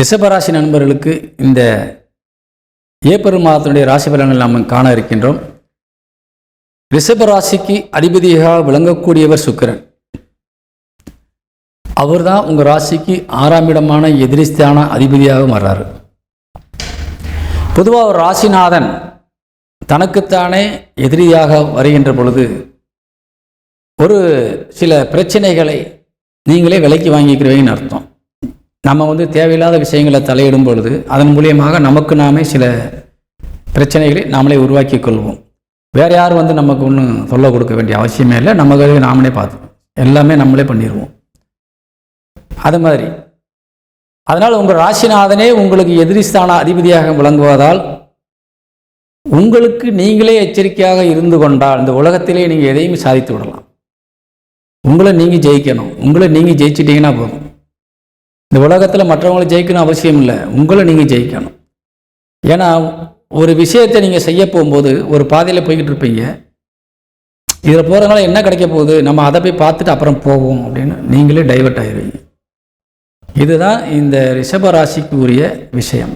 ரிஷபராசி நண்பர்களுக்கு இந்த ஏப்ரல் மாதத்தினுடைய ராசி பலன்கள் நாம் காண இருக்கின்றோம். ரிஷபராசிக்கு அதிபதியாக விளங்கக்கூடியவர் சுக்கிரன். அவர்தான் உங்கள் ராசிக்கு ஆறாம் இடமான எதிரிஸ்தான அதிபதியாக வர்றாரு பொதுவாக ஒரு ராசிநாதன் தனக்குத்தானே எதிரியாக வருகின்ற பொழுது ஒரு சில பிரச்சனைகளை நீங்களே விலைக்கு வாங்கிக்கிறீங்கன்னு அர்த்தம். நம்ம வந்து தேவையில்லாத விஷயங்களை தலையிடும் பொழுது அதன் மூலியமாக நமக்கு நாமே சில பிரச்சனைகளை நாமளே உருவாக்கி கொள்வோம். வேறு யாரும் வந்து நமக்கு ஒன்றும் சொல்ல கொடுக்க வேண்டிய அவசியமே இல்லை. நமக்கு நாமளே பார்த்து எல்லாமே நம்மளே பண்ணிடுவோம். அது மாதிரி. அதனால் உங்கள் ராசிநாதனே உங்களுக்கு எதிரிஸ்தான அதிபதியாக விளங்குவதால் உங்களுக்கு நீங்களே எச்சரிக்கையாக இருந்து கொண்டால் இந்த உலகத்திலே நீங்கள் எதையும் சாதித்து விடலாம். உங்களை நீங்கள் ஜெயிக்கணும். உங்களை நீங்கள் ஜெயிச்சிட்டிங்கன்னா போதும். இந்த உலகத்தில் மற்றவங்களை ஜெயிக்கணும் அவசியம் இல்லை. உங்களை நீங்கள் ஜெயிக்கணும். ஏன்னா ஒரு விஷயத்தை நீங்கள் செய்ய போகும்போது ஒரு பாதையில் போய்கிட்டு இருப்பீங்க. இதில் போகிறதுனால என்ன கிடைக்க போகுது? நம்ம அதை போய் பார்த்துட்டு அப்புறம் போவோம் அப்படின்னு நீங்களே டைவர்ட் ஆயிடுவீங்க இதுதான் இந்த ரிஷப ராசிக்கு உரிய விஷயம்.